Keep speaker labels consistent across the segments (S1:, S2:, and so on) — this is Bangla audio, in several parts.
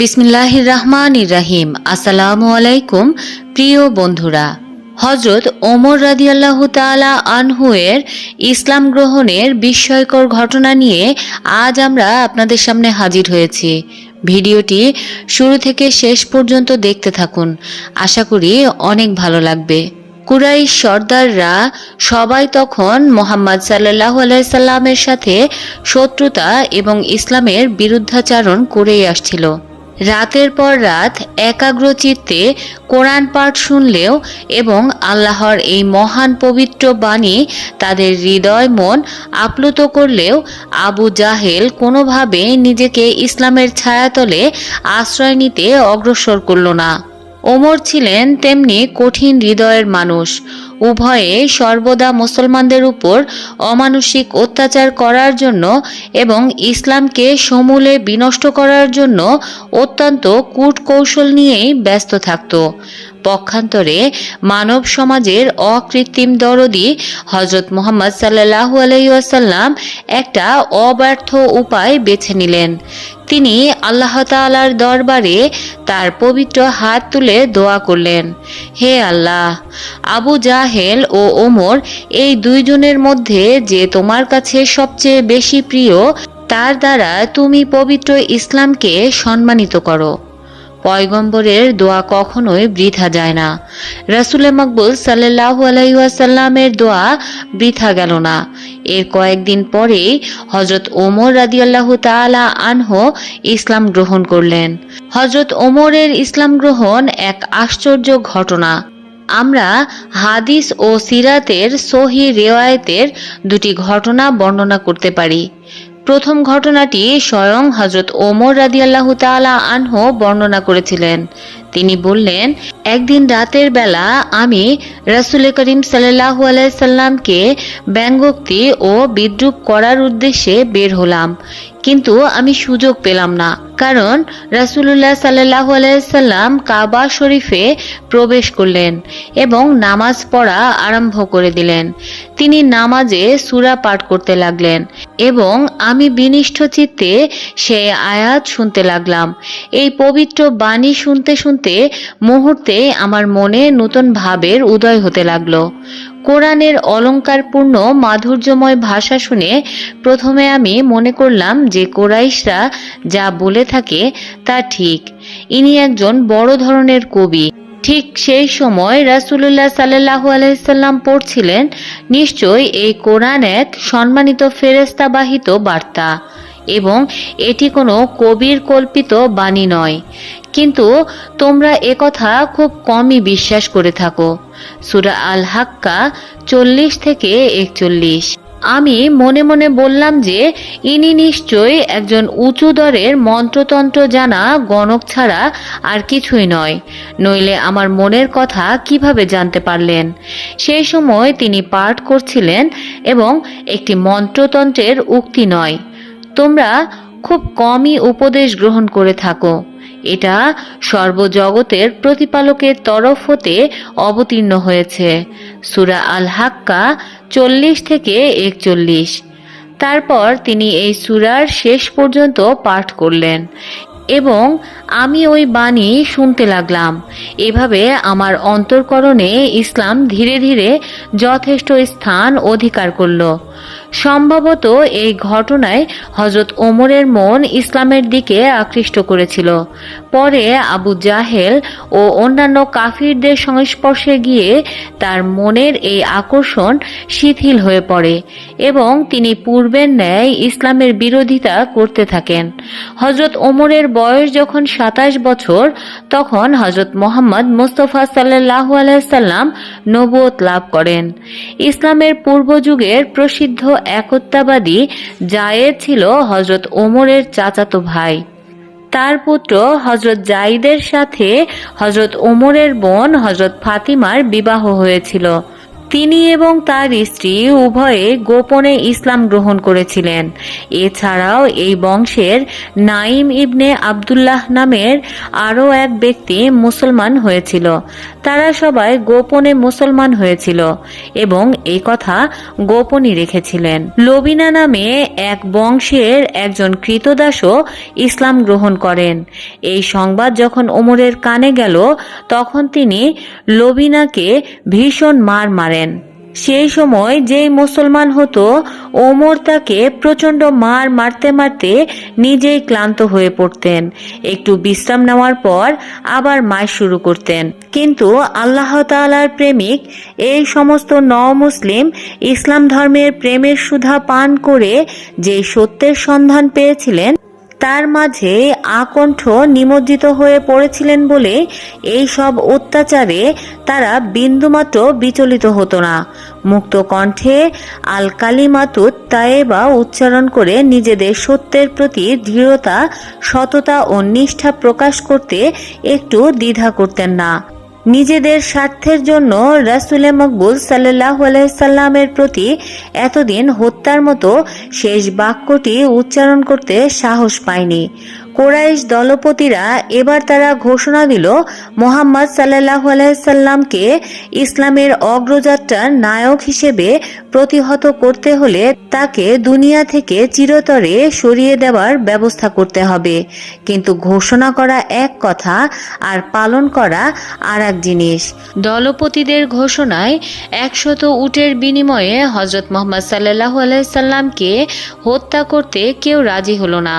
S1: বিসমিল্লাহির রহমান রাহিম আসসালামু আলাইকুম প্রিয় বন্ধুরা। হজরত ওমর রাদিয়াল্লাহ তালা আনহুয়ের ইসলাম গ্রহণের বিস্ময়কর ঘটনা নিয়ে আজ আমরা আপনাদের সামনে হাজির হয়েছি। ভিডিওটি শুরু থেকে শেষ পর্যন্ত দেখতে থাকুন। আশা করি অনেক ভালো লাগবে। কুরাইশ সর্দাররা সবাই তখন মোহাম্মদ সাল্লাহ আলাইসাল্লামের সাথে শত্রুতা এবং ইসলামের বিরুদ্ধাচারণ করেই আসছিল। রাতের পর রাত একাগ্র চিত্তে কোরআন পাঠ শুনলেও এবং আল্লাহর এই মহান পবিত্র বাণী তাদের হৃদয় মন আপ্লুত করলেও আবু জাহেল কোনোভাবে নিজেকে ইসলামের ছায়াতলে আশ্রয় নিতে অগ্রসর করল না। ওমর ছিলেন তেমনি কঠিন হৃদয়ের মানুষ। উভয়ে সর্বদা মুসলমানদের উপর অমানুষিক অত্যাচার করার জন্য এবং ইসলামকে সমূলে বিনষ্ট করার জন্য অত্যন্ত কূট কৌশল নিয়েই ব্যস্ত থাকত। পক্ষান্তরে মানব সমাজের অকৃত্রিম দরদি হজরত মোহাম্মদ সাল্লাহু আলহিউসাল্লাম একটা অব্যর্থ উপায় বেছে নিলেন। তিনি আল্লাহ তালার দরবারে তার পবিত্র হাত তুলে দোয়া করলেন, হে আল্লাহ, আবু জাহেল ও ওমর, এই দুইজনের মধ্যে যে তোমার কাছে সবচেয়ে বেশি প্রিয়, তার দ্বারা তুমি পবিত্র ইসলামকে সম্মানিত করো। পয়গম্বরের দোয়া কখনোই বৃথা যায় না। রাসুলে মকবুল সাল্লাহ আলাইসাল্লামের দোয়া বৃথা গেল না। এর কয়েকদিন পরেই হজরত ওমর রাদিয়াল্লাহ তালা আনহ ইসলাম গ্রহণ করলেন। হজরত ওমরের ইসলাম গ্রহণ এক আশ্চর্য ঘটনা। আমরা হাদিস ও সিরাতের সহি রেওয়ায়তের দুটি ঘটনা বর্ণনা করতে পারি। প্রথম ঘটনাটি স্বয়ং হজরত ওমর রাদিয়াল্লাহ তালা আনহ বর্ণনা করেছিলেন। তিনি বললেন, একদিন রাতের বেলা আমি রাসুল করিম সাল্লাহ আলাইসাল্লামকে ব্যঙ্গোক্তি ও বিদ্রুপ করার উদ্দেশ্যে বের হলাম। কিন্তু আমি সুযোগ পেলাম না, কারণ রাসুল্লাহ সাল্লাহ আলাইসাল্লাম কাবা শরীফে প্রবেশ করলেন এবং নামাজ পড়া আরম্ভ করে দিলেন। তিনি নামাজে সুরা পাঠ করতে লাগলেন এবং আমি বিনিষ্ঠ চিত্তে সে আয়াত শুনতে লাগলাম। এই পবিত্র বাণী শুনতে শুনতে মুহূর্তে আমার মনে নতুন ভাবের উদয় হতে লাগল। কোরআনের অলঙ্কারপূর্ণ মাধুর্যময় ভাষা শুনে প্রথমে আমি মনে করলাম যে কোরাইশরা যা বলে থাকে তা ঠিক। ইনি একজন বড় ধরনের কবি। ঠিক সেই সময় রাসুল্লাহ সাল্লাহ আলাইসাল্লাম পড়ছিলেন, নিশ্চয়ই এই কোরআন এক সম্মানিত ফেরেস্তাবাহিত বার্তা। এবং এটি কোনো কবির কল্পিত বাণী নয়। কিন্তু তোমরা একথা খুব কমই বিশ্বাস করে থাকো। সুরা আল হাক্কা চল্লিশ থেকে একচল্লিশ। আমি মনে মনে বললাম যে, ইনি নিশ্চয়ই একজন উঁচু দরের মন্ত্রতন্ত্র জানা গণক ছাড়া আর কিছুই নয়। নইলে আমার মনের কথা কীভাবে জানতে পারলেন? সেই সময় তিনি পাঠ করছিলেন এবং একটি মন্ত্রতন্ত্রের উক্তি নয়। তোমরা খুব কমই উপদেশ গ্রহণ করে থাকো। এটা সর্বজগতের প্রতিপালকের তরফ হতে অবতীর্ণ হয়েছে। সুরা আল হাক্কা চল্লিশ থেকে একচল্লিশ। তারপর তিনি এই সুরার শেষ পর্যন্ত পাঠ করলেন। এবং আমি ওই বাণী শুনতে লাগলাম। এভাবে আমার অন্তর্করণে ইসলাম ধীরে ধীরে যথেষ্ট স্থান অধিকার করল। সম্ভবত এই ঘটনায় হজরত ওমরের মন ইসলামের দিকে আকৃষ্ট করেছিল। পরে আবু জাহেল ও অন্যান্য কাফিরদের সংস্পর্শে গিয়ে তার মনের এই আকর্ষণ শিথিল হয়ে পড়ে এবং তিনি পূর্বের ন্যায় ইসলামের বিরোধিতা করতে থাকেন। হজরত ওমরের বয়স যখন সাতাশ বছর, তখন হজরত মোহাম্মদ মুস্তফা সাল্লাহ আলাইসাল্লাম নবুয়ত লাভ করেন। ইসলামের পূর্বযুগের প্রসিদ্ধ একত্বাবাদী জায়েদ ছিল হজরত ওমরের চাচাতো ভাই। তার পুত্র হজরত জাইদের সাথে হজরত ওমরের বোন হজরত ফাতিমার বিবাহ হয়েছিল। তিনি এবং তার স্ত্রী উভয়ে গোপনে ইসলাম গ্রহণ করেছিলেন। এছাড়াও এই বংশের নাইম ইবনে আবদুল্লাহ নামের আরও এক ব্যক্তি মুসলমান হয়েছিল। তারা সবাই গোপনে মুসলমান হয়েছিল এবং এই কথা গোপনই রেখেছিলেন। লবিনা নামে এক বংশের একজন কৃতদাসও ইসলাম গ্রহণ করেন। এই সংবাদ যখন ওমরের কানে গেল, তখন তিনি লবিনাকে ভীষণ মার মারেন। সেই সময় যেই মুসলমান হতো, ওমর তাকে প্রচণ্ড মার মারতে মারতে নিজেই ক্লান্ত হয়ে পড়তেন। একটু বিশ্রাম নেওয়ার পর আবার মার শুরু করতেন। কিন্তু আল্লাহ তাআলার প্রেমিক এই সমস্ত ন মুসলিম ইসলাম ধর্মের প্রেমের সুধা পান করে যে সত্যের সন্ধান পেয়েছিলেন তার মাঝে আকণ্ঠ নিমজ্জিত হয়ে পড়েছিলেন বলে এই সব অত্যাচারে তারা বিন্দুমাত্র বিচলিত হতো না। মুক্ত কণ্ঠে আল কালিমাতুত তায়েবা উচ্চারণ করে নিজেদের সত্যের প্রতি দৃঢ়তা, সততা ও নিষ্ঠা প্রকাশ করতে একটু দ্বিধা করতেন না। নিজেদের স্বার্থের জন্য রাসুলে মকবুল সাল্লাহ আলাইসাল্লামের প্রতি এতদিন হত্যার মতো শেষ বাক্যটি উচ্চারণ করতে সাহস পায়নি। কোরাইশ দলপতিরা এবার তারা ঘোষণা দিল, মোহাম্মদ সাল্লাহ আলাইসাল্লামকে ইসলামের অগ্রযাত্রার নায়ক হিসেবে প্রতিহত করতে হলে তাকে দুনিয়া থেকে চিরতরে সরিয়ে দেওয়ার ব্যবস্থা করতে হবে। কিন্তু ঘোষণা করা এক কথা আর পালন করা আর এক জিনিস। দলপতিদের ঘোষণায় একশত উটের বিনিময়ে হজরত মোহাম্মদ সাল্লাহ আলাইসাল্লামকে হত্যা করতে কেউ রাজি হলো না।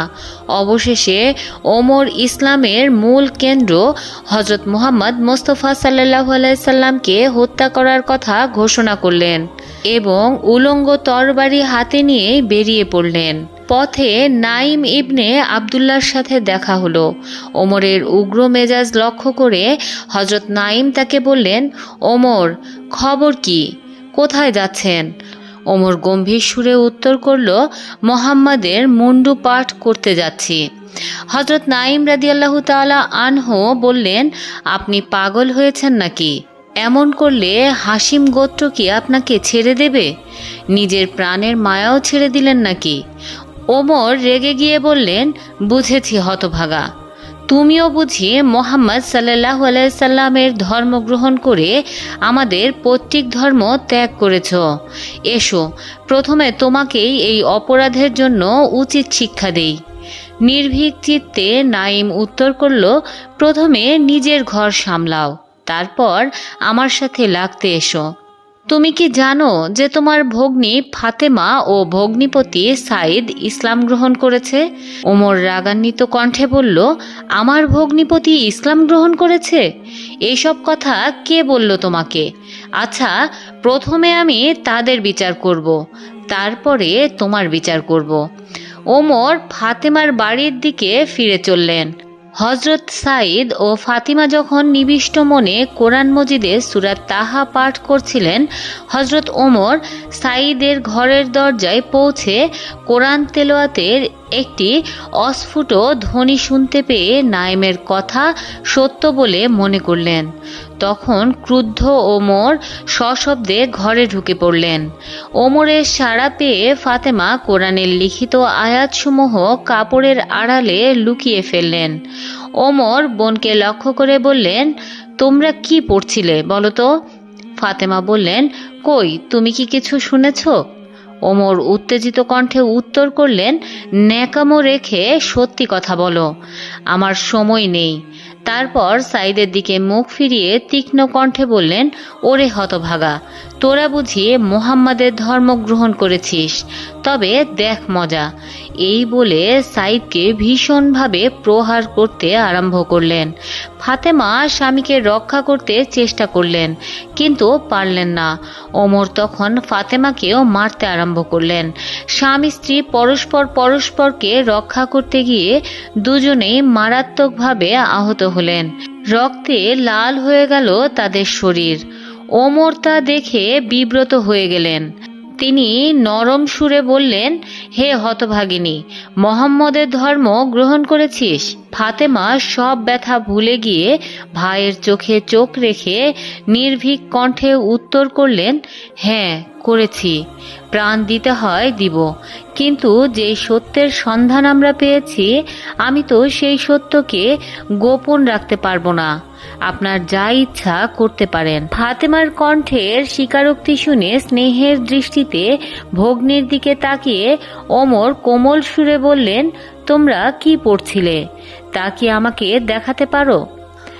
S1: অবশেষে ওমর ইসলামের মূল কেন্দ্র হজরত মুহাম্মদ মোস্তফা সাল্লাহ আলাইসাল্লামকে হত্যা করার কথা ঘোষণা করলেন এবং উলঙ্গ তরবারি হাতে নিয়ে বেরিয়ে পড়লেন। পথে নাইম ইবনে আবদুল্লার সাথে দেখা হলো। ওমরের উগ্র মেজাজ লক্ষ্য করে হজরত নাইম তাকে বললেন, ওমর, খবর কি? কোথায় যাচ্ছেন? ওমর গম্ভীর সুরে উত্তর করল, মোহাম্মদের মুন্ডু পাঠ করতে যাচ্ছি। হজরত নাইম রাদিয়াল্লাহু তাআলা আনহু বললেন, আপনি পাগল হয়েছেন নাকি? এমন করলে হাসিম গোত্র কি আপনাকে ছেড়ে দেবে? নিজের প্রাণের মায়াও ছেড়ে দিলেন নাকি? ওমর রেগে গিয়ে বললেন, বুঝেছি হতভাগা। তুমিও বুঝি মোহাম্মদ সাল্লাহ আলাইসাল্লামের ধর্ম গ্রহণ করে আমাদের পৈতৃক ধর্ম ত্যাগ করেছ। এসো, প্রথমে তোমাকেই এই অপরাধের জন্য উচিত শিক্ষা দেই। নির্ভীক চিত্তে নাইম উত্তর করল, প্রথমে নিজের ঘর সামলাও, তারপর আমার সাথে লাগতে এসো। তুমি কি জানো যে তোমার ভগ্নী ফাতেমা ও ভগ্নিপতি সাইদ ইসলাম গ্রহণ করেছে? ওমর রাগান্বিত কণ্ঠে বলল, আমার ভগ্নিপতি ইসলাম গ্রহণ করেছে? এইসব কথা কে বলল তোমাকে? আচ্ছা প্রথমে আমি তাদের বিচার করব, তারপরে তোমার বিচার করব। ওমর ফাতেমার বাড়ির দিকে ফিরে চললেন। হজরত সাইদ ও ফাতিমা যখন নিবিষ্ট মনে কোরআন মজিদে সুরাত তাহা পাঠ করছিলেন হজরত ওমর সাইদের ঘরের দরজায় পৌঁছে কোরআন তেলোয়াতের একটি অস্ফুট ধ্বনি শুনতে পেয়ে নাইমের কথা সত্য বলে মনে করলেন। তখন ক্রুদ্ধ ওমর সশব্দে ঘরে ঢুকে পড়লেন। ওমরের সাড়া পেয়ে ফাতেমা কোরআনের লিখিত আয়াতসমূহ কাপড়ের আড়ালে লুকিয়ে ফেললেন। ওমর বোনকে লক্ষ্য করে বললেন, তোমরা কি পড়ছিলে বলো তো? ফাতেমা বললেন, কই, তুমি কি কিছু শুনেছো? ওমর উত্তেজিত কণ্ঠে উত্তর করলেন, ন্যাকামো রেখে সত্যি কথা বলো, আমার সময় নেই। তারপর সাইদের দিকে মুখ ফিরিয়ে তীক্ষ্ণ কণ্ঠে বললেন, ওরে হতভাগা, তোরা বুঝিয়ে মোহাম্মদের ধর্ম গ্রহণ করেছিস, তবে দেখ মজা এই বলে সাইদকে ভীষণভাবে প্রহার করতে আরম্ভ করলেন। ফাতেমা স্বামীকে রক্ষা করতে চেষ্টা করলেন, কিন্তু পারলেন না। ওমর তখন ফাতেমাকেও মারতে আরম্ভ করলেন। স্বামী স্ত্রী পরস্পর পরস্পরকে রক্ষা করতে গিয়ে দুজনেই মারাত্মকভাবে আহত হলেন। রক্তে লাল হয়ে গেল তাদের শরীর। ওমর তা দেখে বিব্রত হয়ে গেলেন। তিনি নরম সুরে বললেন, হে হতভাগিনী, মোহাম্মদের ধর্ম গ্রহণ করেছিস। ফাতেমা সব ব্যথা ভুলে গিয়ে ভাইয়ের চোখে চোখ রেখে নির্ভীক কণ্ঠে উত্তর করলেন হ্যাঁ করেছি। প্রাণ দিতে হয় দিব। কিন্তু যেই সত্যের সন্ধান আমরা পেয়েছি, আমি তো সেই সত্যকে গোপন রাখতে পারব না। আপনার যা ইচ্ছা করতে পারেন। ফাতেমার কণ্ঠের স্বীকারোক্তি শুনে স্নেহের দৃষ্টিতে ভগ্নির দিকে তাকিয়ে ওমর কোমল সুরে বললেন, তোমরা কি পড়ছিলে? তা কি আমাকে দেখাতে পারো?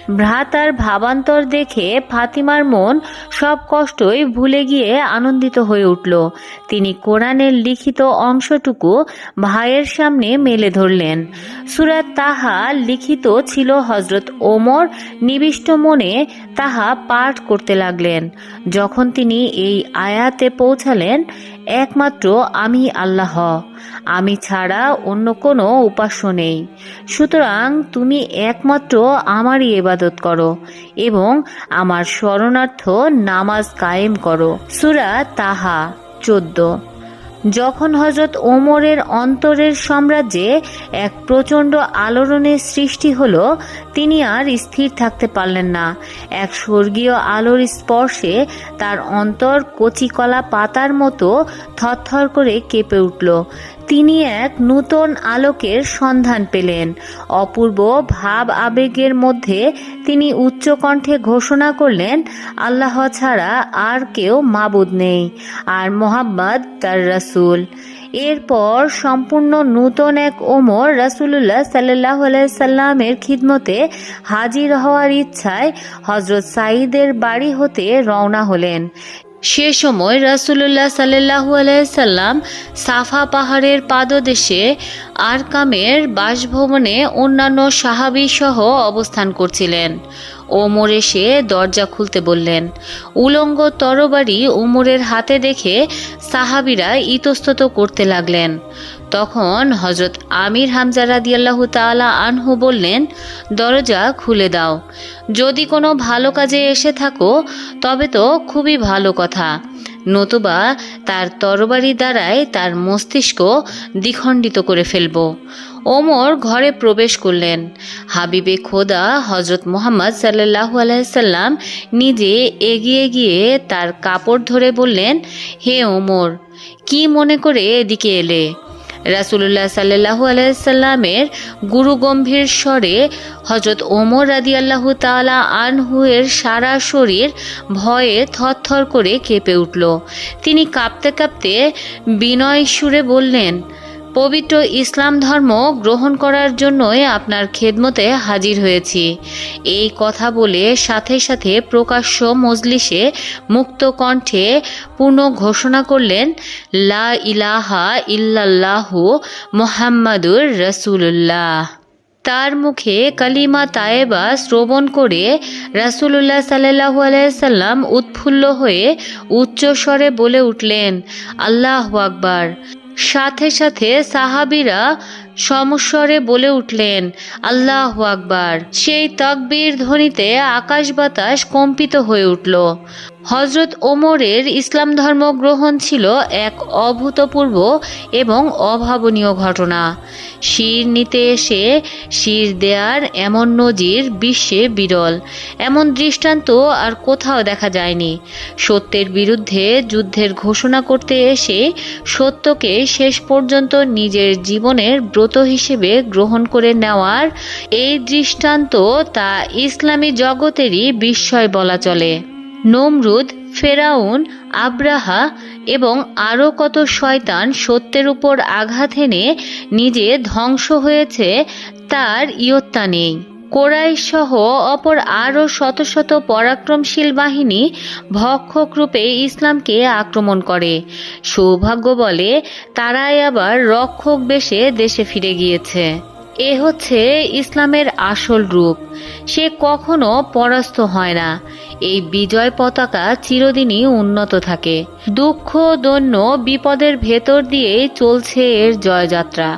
S1: ভ্রাতার ভাবান্তর দেখে ফাতিমার মন সব কষ্টই ভুলে গিয়ে আনন্দিত হয়ে উঠল। তিনি কোরআনের লিখিত অংশটুকু ভাইয়ের সামনে মেলে ধরলেন। সুরাত তাহা লিখিত ছিল হজরত ওমর নিবিষ্ট মনে তাহা পাঠ করতে লাগলেন। যখন তিনি এই আয়াতে পৌঁছালেন, একমাত্র আমি আল্লাহ। আমি ছাড়া অন্য কোনো উপাস্য নেই। সুতরাং তুমি একমাত্র আমারই এবাদত করো এবং আমার শরণার্থ নামাজ কায়েম করো। সুরা তাহা চোদ্দ। যখন হজরত ওমরের অন্তরের সাম্রাজ্যে এক প্রচণ্ড আলোড়নের সৃষ্টি হলো, তিনি আর স্থির থাকতে পারলেন না। এক স্বর্গীয় আলোর স্পর্শে তার অন্তর কচিকলা পাতার মতো থরথর করে কেঁপে উঠল। তিনি এক নূতন আলোকের সন্ধান পেলেন। অপূর্ব ভাব আবেগের মধ্যে তিনি উচ্চকণ্ঠে ঘোষণা করলেন, আল্লাহ ছাড়া আর কেউ মাবুদ নেই, আর মোহাম্মদ তার রাসূল। এরপর সম্পূর্ণ নূতন এক ওমর রাসুলুল্লাহ সাল্লাহ সাল্লামের খিদমতে হাজির হওয়ার ইচ্ছায় হজরত সাঈদের বাড়ি হতে রওনা হলেন। সে সময় রাসুলুল্লাহ সাল্লাহ আলাইসাল্লাম সাফা পাহাড়ের পাদদেশে আরকামের বাসভবনে অন্যান্য সাহাবি সহ অবস্থান করছিলেন। ওমর এসে দরজা খুলতে বললেন, উলঙ্গ তরবারি ওমরের হাতে দেখে সাহাবিরা ইতস্তত করতে লাগলেন। তখন হজরত আমির হামজা রাদিয়াল্লাহু তাআলা আনহু বললেন, দরজা খুলে দাও। যদি কোনো ভালো কাজে এসে থাকো, তবে তো খুবই ভালো কথা। নতুবা তার তরবারি দ্বারাই তার মস্তিষ্ক দ্বিখণ্ডিত করে ফেলব। ওমর ঘরে প্রবেশ করলেন। হাবিবে খোদা হজরত মোহাম্মদ সাল্লাহু আলাইসাল্লাম নিজে এগিয়ে গিয়ে তার কাপড় ধরে বললেন, হে ওমর, কি মনে করে এদিকে এলে? রাসুল্লাহ সাল্লাহ আলাইসাল্লামের গুরুগম্ভীর স্বরে হজরত ওমর রাদি আল্লাহ তালা আনহুয়ের সারা শরীর ভয়ে থরথর করে কেঁপে উঠল। তিনি কাঁপতে কাঁপতে বিনয় সুরে বললেন পবিত্র ইসলাম ধর্ম গ্রহণ করার জন্যই আপনার খেদমতে হাজির হয়েছি। এই কথা বলে সাথে সাথে প্রকাশ্য মজলিসে মুক্ত কণ্ঠে পূর্ণ ঘোষণা করলেন, লা ইলাহা ইল্লাল্লাহু মোহাম্মদুর রসুল্লাহ তার মুখে কালিমা তায়েবা শ্রবণ করে রাসুলুল্লাহ সাল্লাহু আলাইসাল্লাম উৎফুল্ল হয়ে উচ্চস্বরে বলে উঠলেন, আল্লাহ আকবার। সাথে সাথে সাহাবিরা সমস্বরে বলে উঠলেন, আল্লাহ আকবার। সেই তকবীর ধ্বনিতে আকাশ বাতাস কম্পিত হয়ে উঠল। হজরত ওমরের ইসলাম ধর্ম গ্রহণ ছিল এক অভূতপূর্ব এবং অভাবনীয় ঘটনা। শির নিতে এসে শির দেয়ার এমন নজির বিশ্বে বিরল, এমন দৃষ্টান্ত আর কোথাও দেখা যায়নি। সত্যের বিরুদ্ধে যুদ্ধের ঘোষণা করতে এসে সত্যকে শেষ পর্যন্ত নিজের জীবনের ব্রত হিসেবে গ্রহণ করে নেওয়ার এই দৃষ্টান্ত তা ইসলামী জগতেরই বিস্ময় বলা চলে। নমরুদ, ফেরাউন, আব্রাহা এবং আরও কত শয়তান সত্যের উপর আঘাত এনে নিজে ধ্বংস হয়েছে, তার ইয়ত্তা নেই। কোরাইশ সহ অপর আরও শত শত পরাক্রমশীল বাহিনী ভক্ষক রূপে ইসলামকে আক্রমণ করে। সৌভাগ্য বলে তারাই আবার রক্ষক বেশে দেশে ফিরে গিয়েছে। এ হচ্ছে ইসলামের আসল রূপ। সে কখনো পরাস্ত হয় না। এই বিজয় পতাকা চিরদিনই উন্নত থাকে। দুঃখ, দৈন্য, বিপদের ভেতর দিয়েই চলছে এর জয়যাত্রা।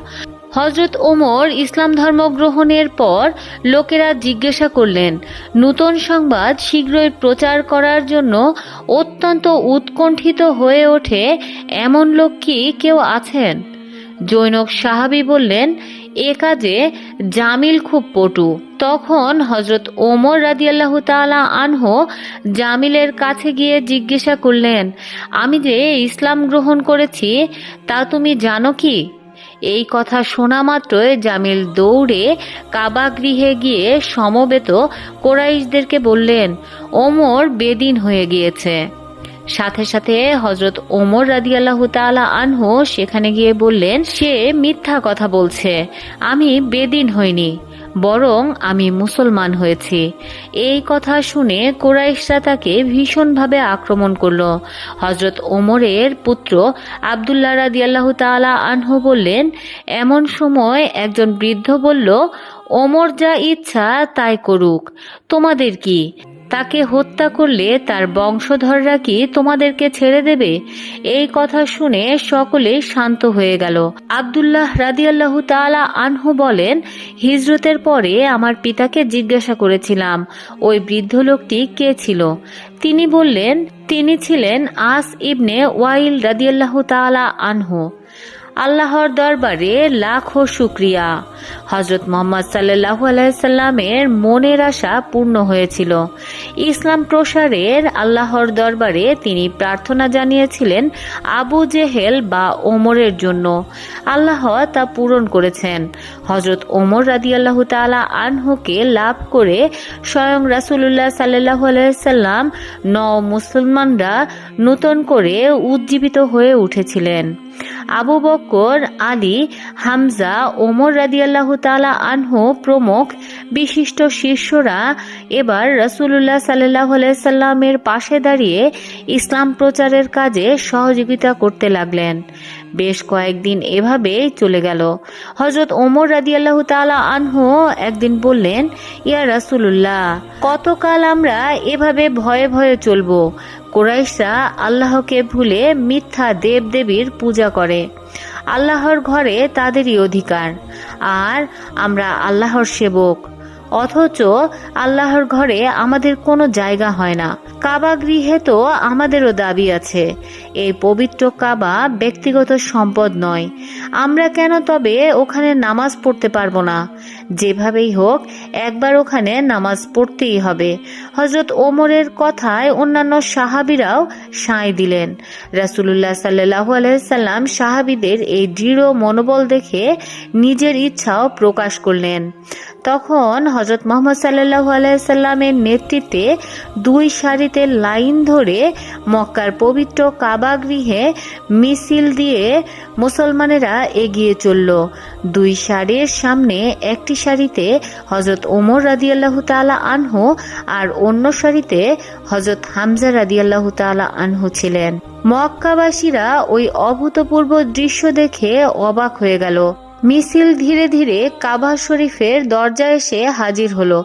S1: হজরত ওমর ইসলাম ধর্ম গ্রহণের পর লোকেরা জিজ্ঞাসা করলেন, নূতন সংবাদ শীঘ্রই প্রচার করার জন্য অত্যন্ত উৎকণ্ঠিত হয়ে ওঠে এমন লোক কি কেউ আছেন? জৈনক সাহাবি বললেন এ কাজে জামিল খুব পটু। তখন হজরত ওমর রাদিয়াল্লাহ তাআলা আনহু জামিলের কাছে গিয়ে জিজ্ঞাসা করলেন, আমি যে ইসলাম গ্রহণ করেছি, তা তুমি জানো কি? এই কথা শোনা মাত্রই জামিল দৌড়ে কাবা গৃহে গিয়ে সমবেত কোরাইশদেরকে বললেন, ওমর বেদিন হয়ে গিয়েছে। সাথে সাথে হজরত ওমর রাদিয়াল্লাহ তাআলা আনহু সেখানে গিয়ে বললেন, সে মিথ্যা কথা বলছে। আমি বেদিন হইনি, বরং আমি মুসলমান হয়েছি। এই কথা শুনে কোরাইশরা তাকে ভীষণভাবে আক্রমণ করল। হজরত ওমরের পুত্র আবদুল্লাহ রাদিয়াল্লাহু তাআলা আনহু বললেন, এমন সময় একজন বৃদ্ধ বলল, ওমর যা ইচ্ছা তাই করুক। তোমাদের কি তাকে হত্যা করলে তার বংশধররা কি তোমাদেরকে ছেড়ে দেবে? এই কথা শুনে সকলে শান্ত হয়ে গেল। আবদুল্লাহ রাদিয়াল্লাহু তাআলা আনহু বলেন, হিজরতের পরে আমার পিতাকে জিজ্ঞাসা করেছিলাম, ওই বৃদ্ধ লোকটি কে ছিল? তিনি বললেন, তিনি ছিলেন আস ইবনে ওয়াইল রাদিয়াল্লাহু তাআলা আনহু। আল্লাহর দরবারে লাখো শুক্রিয়া। হজরত মোহাম্মদ সাল্লাহ আলাইসাল্লামের মনের আশা পূর্ণ হয়েছিল। ইসলাম প্রসারের আল্লাহর দরবারে তিনি প্রার্থনা জানিয়েছিলেন আবু জেহেল বা ওমরের জন্য। আল্লাহ তা পূরণ করেছেন। হজরত ওমর রাদি আল্লাহ তালা আনহুকে লাভ করে স্বয়ং রাসুল্লাহ সাল্লাহ আলাইসাল্লাম ন মুসলমানরা নূতন করে উজ্জীবিত হয়ে উঠেছিলেন। আবু বকর, আলী, হামজা, ওমর রাদিয়াল্লাহ তালা আনহু প্রমুখ বিশিষ্ট শিষ্যরা এবার রসুল্লাহ সাল্লাহ সাল্লামের পাশে দাঁড়িয়ে ইসলাম প্রচারের কাজে সহযোগিতা করতে লাগলেন। বেশ কয়েকদিন এভাবেই চলে গেল। হজরত ওমর রাদিয়াল্লাহু তালা আনহু একদিন বললেন, ইয়া রাসুল্লাহ কতকাল আমরা এভাবে ভয়ে ভয়ে চলবো? কোরাইশরা আল্লাহকে ভুলে মিথ্যা দেব দেবীর পূজা করে। আল্লাহর ঘরে তাদেরই অধিকার। আর আমরা আল্লাহর সেবক। অথচ আল্লাহর ঘরে আমাদের কোনো জায়গা হয় না। কাবা গৃহে তো আমাদেরও দাবি আছে। এই পবিত্র কাবা ব্যক্তিগত সম্পদ নয়। আমরা কেন তবে ওখানে নামাজ পড়তে পারব না? যেভাবেই হোক, একবার ওখানে নামাজ পড়তেই হবে। হজরত ওমরের কথায় অন্যান্য সাহাবিরাও সাঁই দিলেন। রাসুল্লাহ সাল্লাহ আলাইসাল্লাম সাহাবিদের এই দৃঢ় মনোবল দেখে নিজের ইচ্ছাও প্রকাশ করলেন। তখন হজরত মোহাম্মদ সাল্লাহ আলাইসাল্লামের নেতৃত্বে দুই সারিতে লাইন ধরে মক্কার পবিত্র কাবা গৃহে মিছিল দিয়ে মুসলমানেরা এগিয়ে চলল। দুই সারির সামনে একটি সারিতে হজরত ওমর রাদিয়াল্লাহু তালা আনহু আর অন্য সারিতে হজরত হামজা রাদিয়াল্লাহু তালা আনহু ছিলেন। মক্কাবাসীরা ওই অভূতপূর্ব দৃশ্য দেখে অবাক হয়ে গেল। মিছিল ধীরে ধীরে কাবা শরীফের দরজায় এসে হাজির হলো।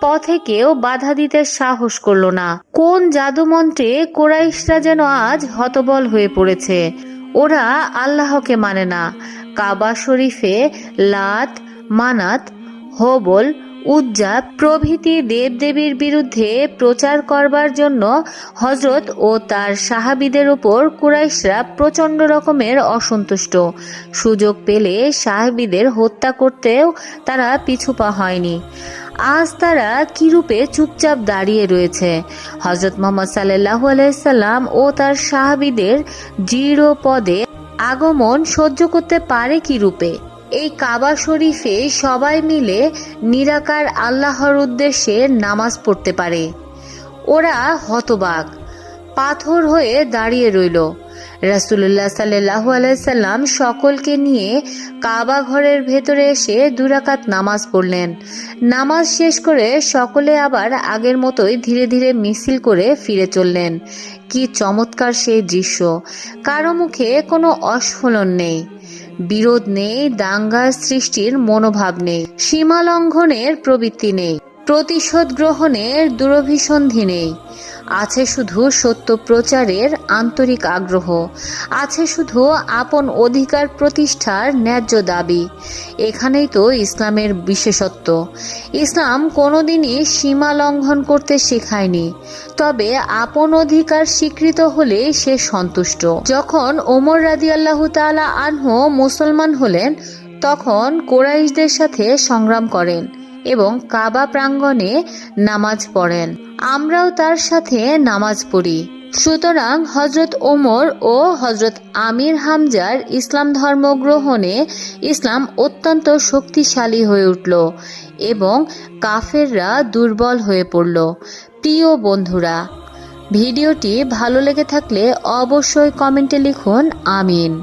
S1: পথে কেউ বাধা দিতে সাহস করল না। কোন জাদুমন্ত্রে কোরাইশরা যেন আজ হতবল হয়ে পড়েছে। ওরা আল্লাহকে মানে না। কাবা শরীফে লাত, মানাত, হবল, উজ্জা প্রভৃতি দেবদেবীর বিরুদ্ধে প্রচার করবার জন্য হজরত ও তার সাহাবিদের উপর কুরাইশরা প্রচণ্ড রকমের অসন্তুষ্ট। সুযোগ পেলে সাহাবিদের হত্যা করতেও তারা পিছুপা হয়নি। আজ তারা কিরূপে চুপচাপ দাঁড়িয়ে রয়েছে? হজরত মোহাম্মদ সাল্লাহ আলাইসাল্লাম ও তার সাহাবিদের দৃঢ় পদে আগমন সহ্য করতে পারে কি রূপে এই কাবা শরীফে সবাই মিলে নিরাকার আল্লাহর উদ্দেশ্যে নামাজ পড়তে পারে। ওরা হতবাক, পাথর হয়ে দাঁড়িয়ে রইল। রাসুল্লাহ সাল্লাহ আলাইসাল্লাম সকলকে নিয়ে কাবা ঘরের ভেতরে এসে দুরাকাত নামাজ পড়লেন। নামাজ শেষ করে সকলে আবার আগের মতোই ধীরে ধীরে মিছিল করে ফিরে চললেন। কি চমৎকার সেই দৃশ্য! কারও মুখে কোনো অস্ফলন নেই। বিরোধ নেই দাঙ্গা সৃষ্টির মনোভাব নেই। সীমা লঙ্ঘনের প্রবৃত্তি নেই। প্রতিশোধ গ্রহণের দুরভিসন্ধি নেই। আছে শুধু সত্য প্রচারের আন্তরিক আগ্রহ। আছে শুধু আপন অধিকার প্রতিষ্ঠার ন্যায্য দাবি। এখানেই তো ইসলামের বিশেষত্ব। ইসলাম কোনোদিনই সীমা লঙ্ঘন করতে শেখায়নি। তবে আপন অধিকার স্বীকৃত হলে সে সন্তুষ্ট। যখন ওমর রাদিয়াল্লাহু তাআলা আনহ মুসলমান হলেন, তখন কোরাইশদের সাথে সংগ্রাম করেন। এবং কাবা প্রাঙ্গণে নামাজ পড়েন। আমরাও তার সাথে নামাজ পড়ি। সুতরাং হজরত ওমর ও হজরত আমির হামজার ইসলাম ধর্ম গ্রহণে ইসলাম অত্যন্ত শক্তিশালী হয়ে উঠল এবং কাফেররা দুর্বল হয়ে পড়ল। প্রিয় বন্ধুরা, ভিডিওটি ভালো লেগে থাকলে অবশ্যই কমেন্টে লিখুন, আমিন।